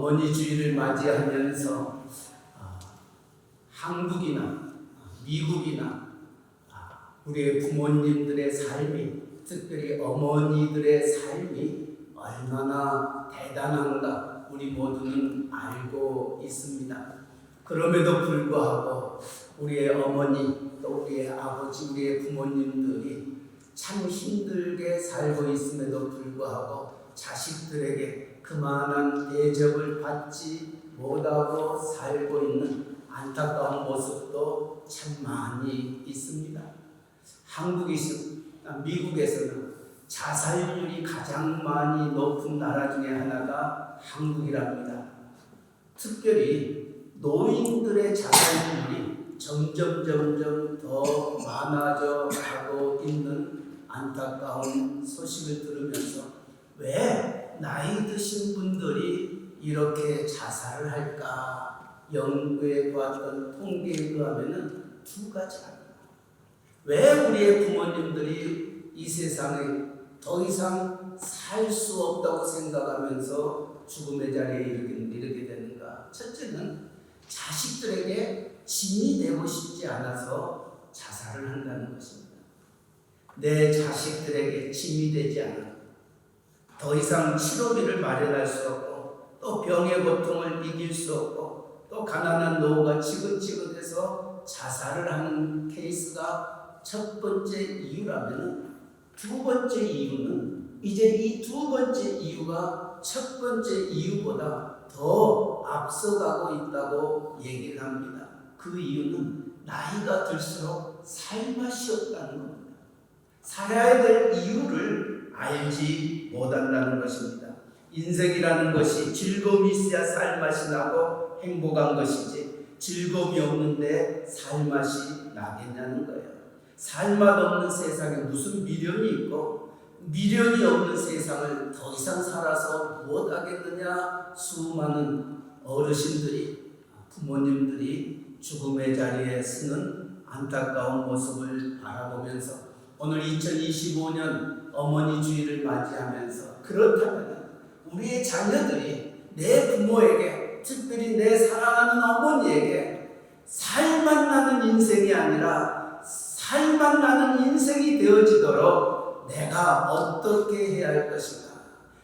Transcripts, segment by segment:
어머니 주의를 맞이하면서 아, 한국이나 미국이나 아, 우리의 부모님들의 삶이 특별히 어머니들의 삶이 얼마나 대단한가 우리 모두는 알고 있습니다. 그럼에도 불구하고 우리의 어머니 또 우리의 아버지 우리의 부모님들이 참 힘들게 살고 있음에도 불구하고 자식들에게 그만한 대접을 받지 못하고 살고 있는 안타까운 모습도 참 많이 있습니다. 한국에서 미국에서는 자살률이 가장 많이 높은 나라 중에 하나가 한국이랍니다. 특별히 노인들의 자살률이 점점 점점 더 많아져 가고 있는 안타까운 소식을 들으면서 왜 나이 드신 분들이 이렇게 자살을 할까 연구해 보았던 통계에 의하면은 두 가지가 왜 우리의 부모님들이 이 세상에 더 이상 살 수 없다고 생각하면서 죽음의 자리에 이르게 되는가? 첫째는 자식들에게 짐이 되고 싶지 않아서 자살을 한다는 것입니다. 내 자식들에게 짐이 되지 않아. 더 이상 치료비를 마련할 수 없고, 또 병의 고통을 이길 수 없고, 또 가난한 노후가 지긋지긋해서 자살을 하는 케이스가 첫 번째 이유라면 두 번째 이유는 이제 이 두 번째 이유가 첫 번째 이유보다 더 앞서가고 있다고 얘기를 합니다. 그 이유는 나이가 들수록 살맛이 없다는 겁니다. 살아야 될 이유를 알지 못한다는 것입니다. 인생이라는 것이 즐거움이 있어야 살맛이 나고 행복한 것이지 즐거움이 없는데 살맛이 나겠냐는 거예요. 살맛 없는 세상에 무슨 미련이 있고 미련이 없는 세상을 더 이상 살아서 무엇하겠느냐 수많은 어르신들이 부모님들이 죽음의 자리에 서는 안타까운 모습을 바라보면서 오늘 2025년 어머니 주의를 맞이하면서 그렇다면 우리의 자녀들이 내 부모에게 특별히 내 사랑하는 어머니에게 살만 나는 인생이 아니라 살만 나는 인생이 되어지도록 내가 어떻게 해야 할 것인가?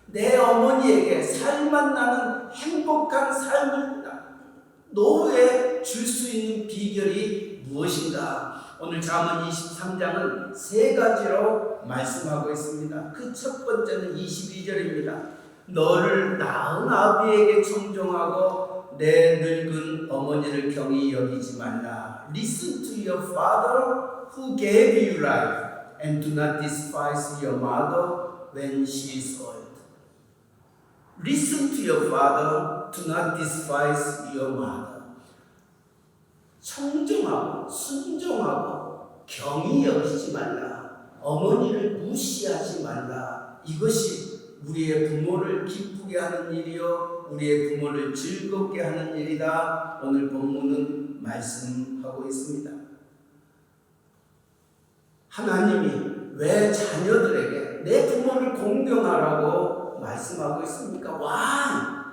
내 어머니에게 살만 나는 행복한 삶을 노후에 줄 수 있는 비결이 무엇인가? 오늘 잠언 23장은 세 가지로 말씀하고 있습니다. 그 첫 번째는 22절입니다. 너를 낳은 아비에게 청종하고 내 늙은 어머니를 경히 여기지 말라. Listen to your father who gave you life and do not despise your mother when she is old. Listen to your father, do not despise your mother. 청정하고 순종하고 경히 여기지 말라. 어머니를 무시하지 말라. 이것이 우리의 부모를 기쁘게 하는 일이요. 우리의 부모를 즐겁게 하는 일이다. 오늘 본문은 말씀하고 있습니다. 하나님이 왜 자녀들에게 내 부모를 공경하라고 말씀하고 있습니까? Why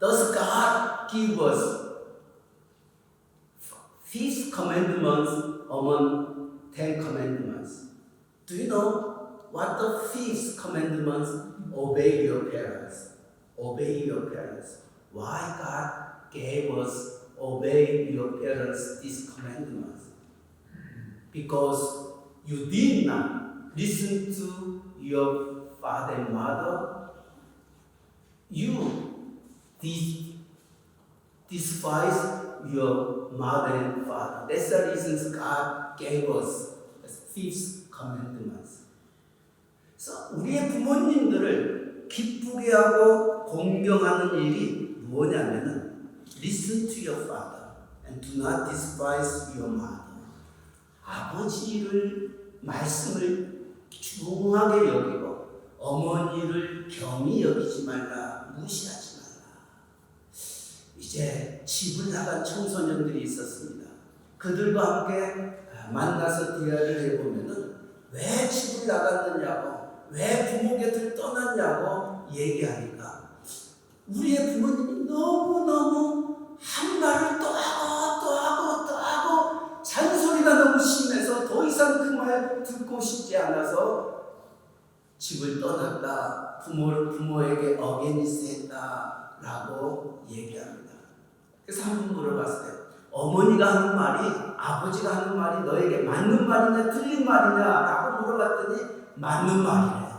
does God give us His commandments among ten commandments? Do you know what the fifth commandments? Obey your parents. Obey your parents. Why God gave us obey your parents these commandments? Because you did not listen to your father and mother. You despise your mother and father. That's the reason God gave us fifth commandments. 그래서 우리의 부모님들을 기쁘게 하고 공경하는 일이 뭐냐면은 listen to your father and do not despise your mother. 아버지를 말씀을 중하게 여기고 어머니를 경히 여기지 말라 무시하지 말라. 이제 집을 나간 청소년들이 있었습니다. 그들과 함께 만나서 대화를 해보면은 왜 집을 나갔느냐고 왜 부모 곁을 떠났냐고 얘기하니까 우리의 부모님이 너무너무 한 말을 또 하고 또 하고 또 하고 잔소리가 너무 심해서 더 이상 그 말 듣고 싶지 않아서 집을 떠났다. 부모를 부모에게 어게니스 했다라고 얘기합니다. 그래서 한번 물어봤어요. 어머니가 하는 말이 아버지가 하는 말이 너에게 맞는 말이냐 틀린 말이냐라고 물어봤더니 맞는 말이래요.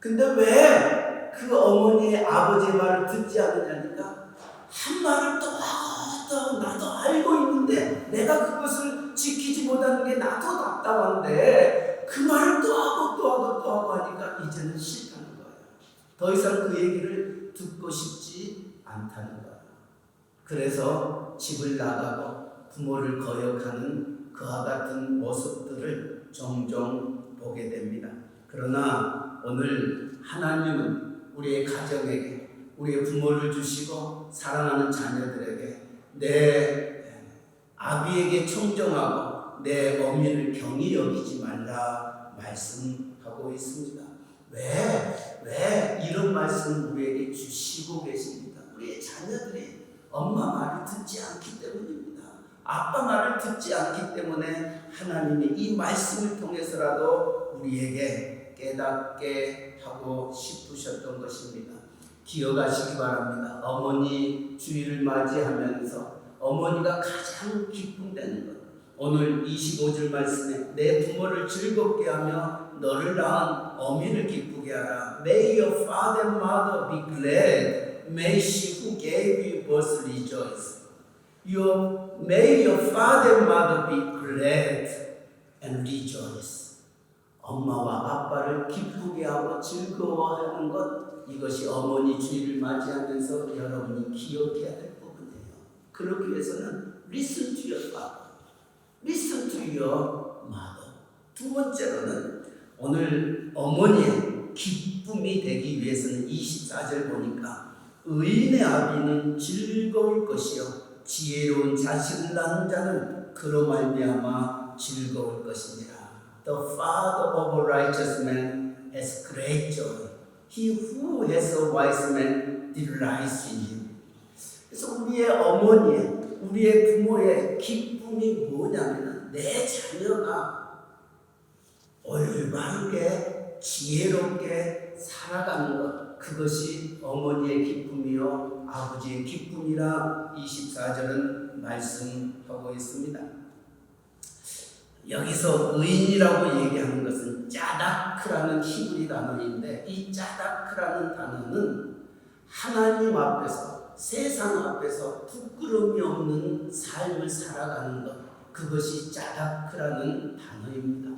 근데 왜 그 어머니의 아버지의 말을 듣지 않느냐니까 한 말을 또 하고 또 나도 알고 있는데 내가 그것을 지키지 못하는 게 나도 답답한데 그 말을 또 하고 또 하고 또 하고 하니까 이제는 싫다는 거예요. 더 이상 그 얘기를 듣고 싶지 않다는 거예요. 그래서 집을 나가고 부모를 거역하는 그와 같은 모습들을 종종 보게 됩니다. 그러나 오늘 하나님은 우리의 가정에게 우리의 부모를 주시고 사랑하는 자녀들에게 내 아비에게 청정하고 내 어미를 경히 여기지 말라 말씀하고 있습니다. 왜? 왜 이런 말씀을 우리에게 주시고 계십니까? 우리의 자녀들이 엄마 말을 듣지 않기 때문입니다. 아빠 말을 듣지 않기 때문에 하나님이 이 말씀을 통해서라도 우리에게 깨닫게 하고 싶으셨던 것입니다. 기억하시기 바랍니다. 어머니 주일을 맞이하면서 어머니가 가장 기쁨되는 것. 오늘 25절 말씀에 내 부모를 즐겁게 하며 너를 낳은 어미를 기쁘게 하라. May your father and mother be glad. She who gave you birth rejoice. Your, may your father and mother be glad and rejoice. 엄마와 아빠를 기쁘게 하고 즐거워하는 것 이것이 어머니 주일을 맞이하면서 여러분이 기억해야 될 부분이에요. 그러기 위해서는 listen to your father, listen to your mother. 두 번째로는 오늘 어머니의 기쁨이 되기 위해서는 24절 보니까 의인의 아비는 즐거울 것이요 지혜로운 자식을 낳은 자는 그로 말미암아 즐거울 것이니라. The father of a righteous man has great joy. He who has a wise man delights in him. 그래서 우리의 어머니의, 우리의 부모의 기쁨이 뭐냐면 내 자녀가 올바르게 지혜롭게 살아가는 것 그것이 어머니의 기쁨이요 아버지의 기쁨이라 24절은 말씀하고 있습니다. 여기서 의인이라고 얘기하는 것은 짜다크라는 히브리 단어인데 이 짜다크라는 단어는 하나님 앞에서 세상 앞에서 부끄러움이 없는 삶을 살아가는 것 그것이 짜다크라는 단어입니다.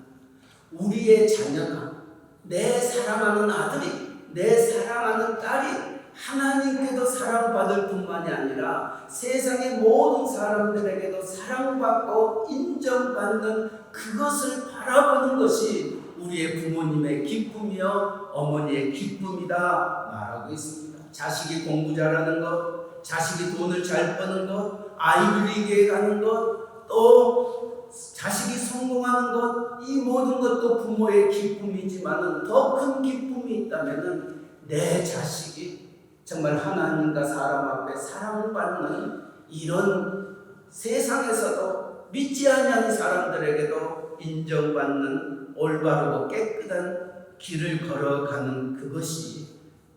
우리의 자녀가 내 사랑하는 아들이 내 사랑하는 딸이 하나님께도 사랑받을 뿐만이 아니라 세상의 모든 사람들에게도 사랑받고 인정받는 그것을 바라보는 것이 우리의 부모님의 기쁨이요 어머니의 기쁨이다 말하고 있습니다. 자식이 공부 잘하는 것, 자식이 돈을 잘 버는 것, 아이비리그에 가는 것, 또 자식이 성공하는 것, 이 모든 것도 부모의 기쁨이지만은 더큰 기쁨이 있다면은 내 자식이 정말 하나님과 사람 앞에 사랑받는 이런 세상에서도 믿지 않는 사람들에게도 인정받는 올바르고 깨끗한 길을 걸어가는 그것이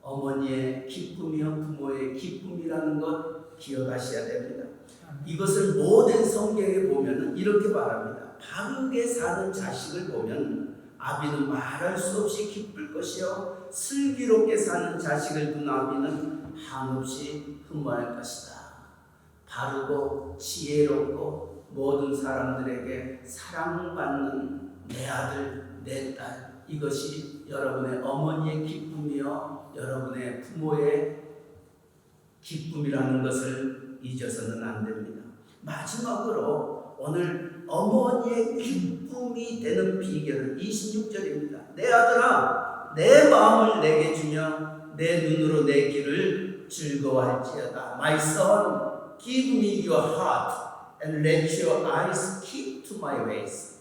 어머니의 기쁨이요 부모의 기쁨이라는 것 기억하셔야 됩니다. 이것을 모든 성경에 보면 이렇게 말합니다. 바르게 사는 자식을 보면 아비는 말할 수 없이 기쁠 것이요 슬기롭게 사는 자식을 둔 아비는 한없이 흠모할 것이다. 바르고 지혜롭고 모든 사람들에게 사랑받는 내 아들, 내 딸 이것이 여러분의 어머니의 기쁨이요 여러분의 부모의 기쁨이라는 것을 잊어서는 안 됩니다. 마지막으로 오늘 어머니의 기쁨이 되는 비결은 26절입니다. 내 아들아, 내 마음을 내게 주며 내 눈으로 내 길을 즐거워할지어다. My son, give me your heart and let your eyes keep to my ways.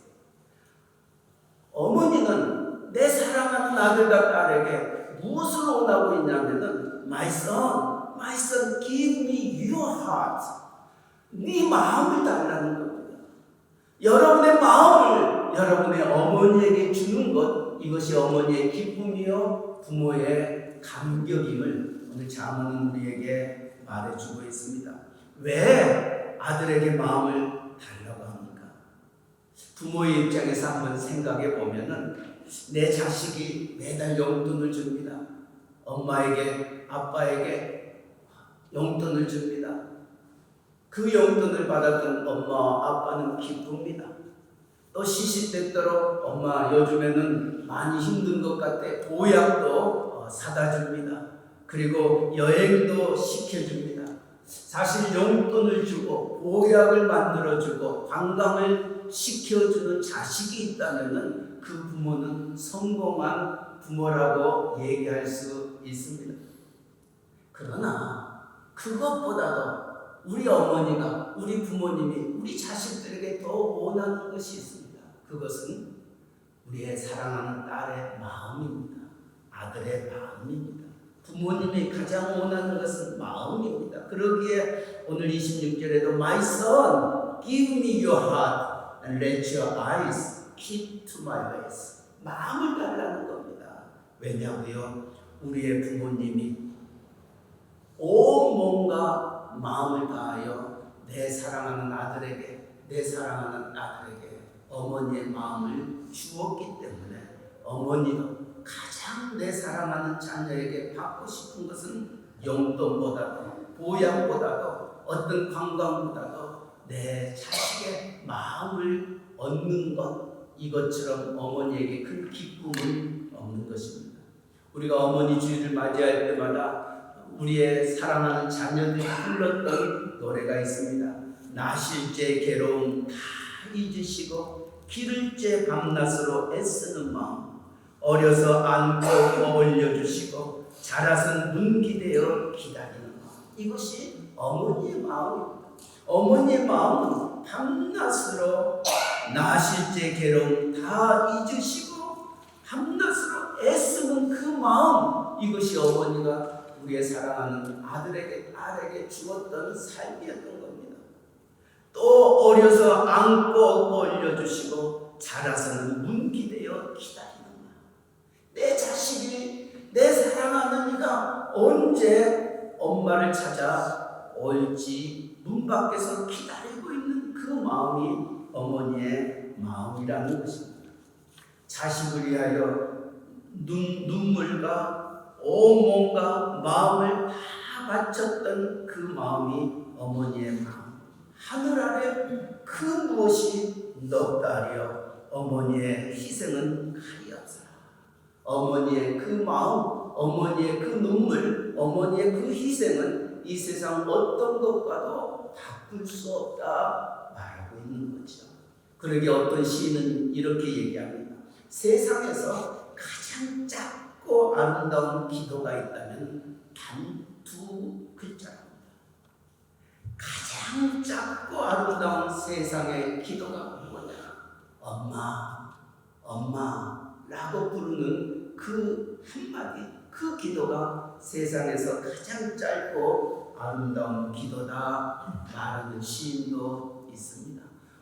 어머니는 내 사랑하는 아들과 딸에게 무엇을 원하고 있냐면은 My son, My son, give me your heart. 네 마음을 달라는 겁니다. 여러분의 마음을 여러분의 어머니에게 주는 것 이것이 어머니의 기쁨이요 부모의 감격임을 오늘 자문은 우리에게 말해주고 있습니다. 왜 아들에게 마음을 달라고 합니까? 부모의 입장에서 한번 생각해 보면은 내 자식이 매달 용돈을 줍니다. 엄마에게 아빠에게 용돈을 줍니다. 그 용돈을 받았던 엄마 아빠는 기쁩니다. 또 시시때때로 엄마 요즘에는 많이 힘든 것 같아 보약도 어, 사다 줍니다. 그리고 여행도 시켜줍니다. 사실 용돈을 주고 보약을 만들어 주고 관광을 시켜주는 자식이 있다면은 그 부모는 성공한 부모라고 얘기할 수 있습니다. 그러나 그것보다도 우리 어머니가 우리 부모님이 우리 자식들에게 더 원하는 것이 있습니다. 그것은 우리의 사랑하는 딸의 마음입니다. 아들의 마음입니다. 부모님이 가장 원하는 것은 마음입니다. 그러기에 오늘 26절에도 My son, give me your heart and let your eyes keep to my ways. 마음을 달라는 겁니다. 왜냐고요? 우리의 부모님이 온 몸과 마음을 다하여 내 사랑하는 아들에게 내 사랑하는 아들에게 어머니의 마음을 주었기 때문에 어머니도 가장 내 사랑하는 자녀에게 받고 싶은 것은 용돈보다도 보약보다도 어떤 관광보다도 내 자식의 마음을 얻는 것 이것처럼 어머니에게 큰 기쁨을 얻는 것입니다. 우리가 어머니 주일을 맞이할 때마다 우리의 사랑하는 자녀들이 불렀던 노래가 있습니다. 나실제 괴로움 다 잊으시고 기를제 밤낮으로 애쓰는 마음 어려서 안고 어울려 주시고 자라선 눈 기대어 기다리는 마음 이것이 어머니의 마음입니다. 어머니의 마음은 밤낮으로 나실제 괴로움 다 잊으시고 밤낮으로 애쓰는 그 마음 이것이 어머니가 우리의 사랑하는 아들에게 딸에게 주었던 삶이었던 겁니다. 또 어려서 안고 올려주시고 자라서는 눈기대어 기다리는. 내 자식이 내 사랑하는 이가 언제 엄마를 찾아 올지 문 밖에서 기다리고 있는 그 마음이 어머니의 마음이라는 것입니다. 자식을 위하여 눈, 눈물과 온 몸과 마음을 다 바쳤던 그 마음이 어머니의 마음. 하늘 아래 그 무엇이 넉다리여 어머니의 희생은 가리었어라. 어머니의 그 마음, 어머니의 그 눈물, 어머니의 그 희생은 이 세상 어떤 것과도 바꿀 수 없다 말하고 있는 거죠. 그러기 어떤 시인은 이렇게 얘기합니다. 세상에서 가장 작 고 아름다운 기도가 있다면 단 두 글자입니다. 가장 작고 아름다운 세상의 기도가 뭐냐? 엄마, 엄마라고 부르는 그 한마디, 그 기도가 세상에서 가장 짧고 아름다운 기도다 말하는 시인도 있습니다.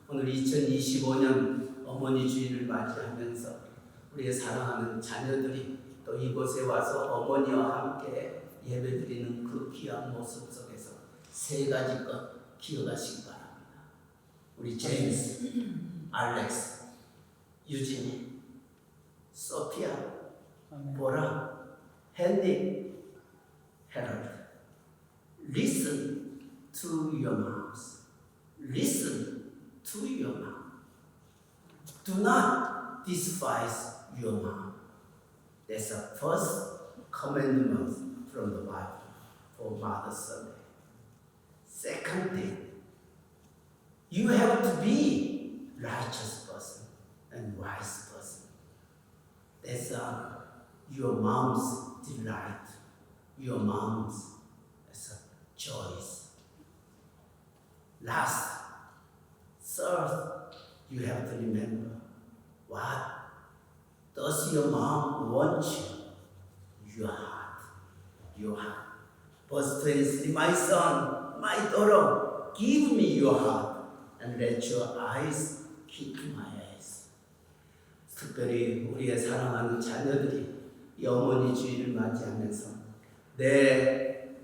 오늘 2025년 어머니 주일을 맞이하면서 우리의 사랑하는 자녀들이 또 이곳에 와서 어머니와 함께 예배드리는 그 귀한 모습 속에서 세 가지 것 기억하시기 바랍니다. 우리 제임스, 알렉스, 유진이, 소피아, 보라, 헨리, 헤럴드. Listen to your moms. Listen to your mom. Do not despise your mom. That's the first commandment from the Bible for Mother's Sunday. Second thing, you have to be righteous person and wise person. That's uh, your mom's delight, your mom's that's a choice. Last, third, you have to remember what does your mom want you? Your heart. Your heart. Verse 23 My son, my daughter, give me your heart and let your eyes keep my eyes. 특별히 우리의 사랑하는 자녀들이 이 어머니 주일을 맞이하면서 내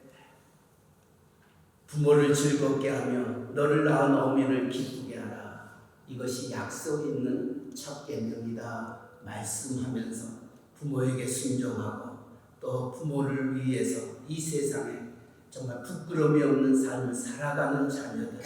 부모를 즐겁게 하며 너를 낳은 어미를 기쁘게 하라. 이것이 약속 있는 첫 계명이다 말씀하면서 부모에게 순종하고 또 부모를 위해서 이 세상에 정말 부끄러움이 없는 삶을 살아가는 자녀들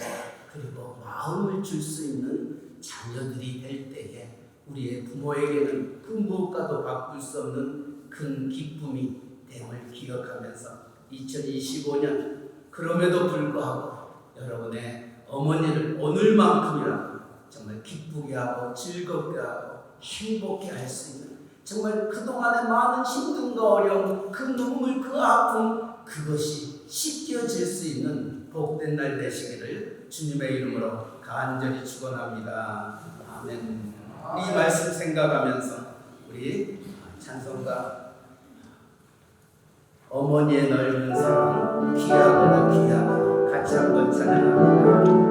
그리고 마음을 줄 수 있는 자녀들이 될 때에 우리의 부모에게는 그 무엇과도 바꿀 수 없는 큰 기쁨이 됨을 기억하면서 2025년 그럼에도 불구하고 여러분의 어머니를 오늘만큼이라도 정말 기쁘게 하고 즐겁게 하고 행복해 할 수 있는 정말 그동안의 많은 힘듦과 어려움 그 눈물 그 아픔 그것이 씻겨질 수 있는 복된 날 되시기를 주님의 이름으로 간절히 축원합니다. 아멘. 이 말씀 생각하면서 우리 찬송가 어머니의 넓은 사랑 귀하고도 귀하다 같이 한번 찬양합니다.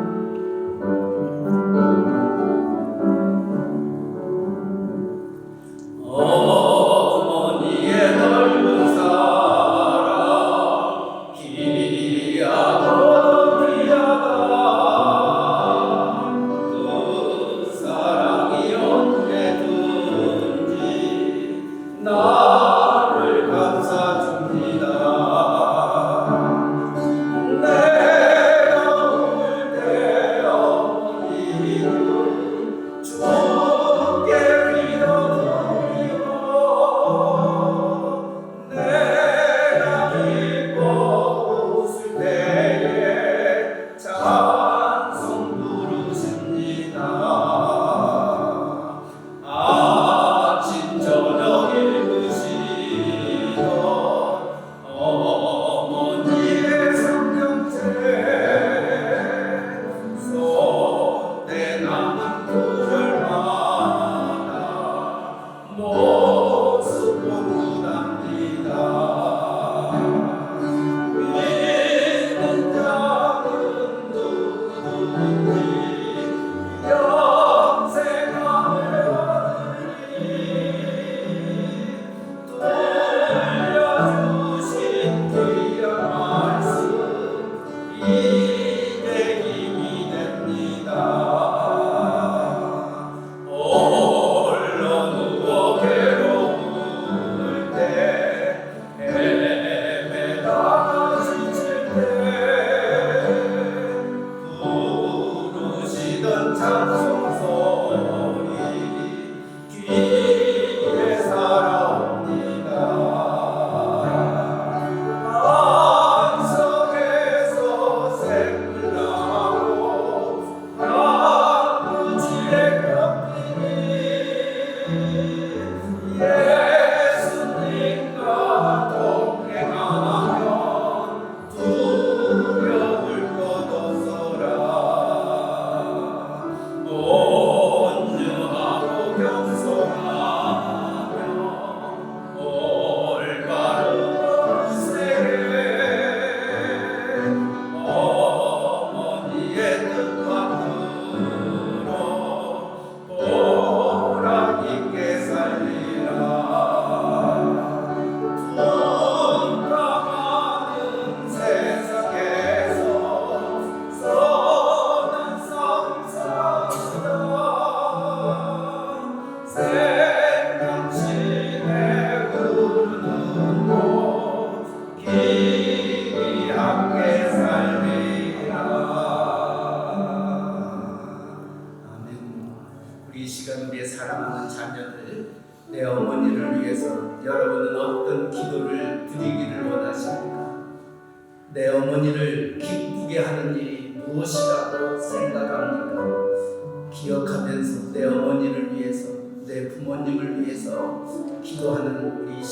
어머니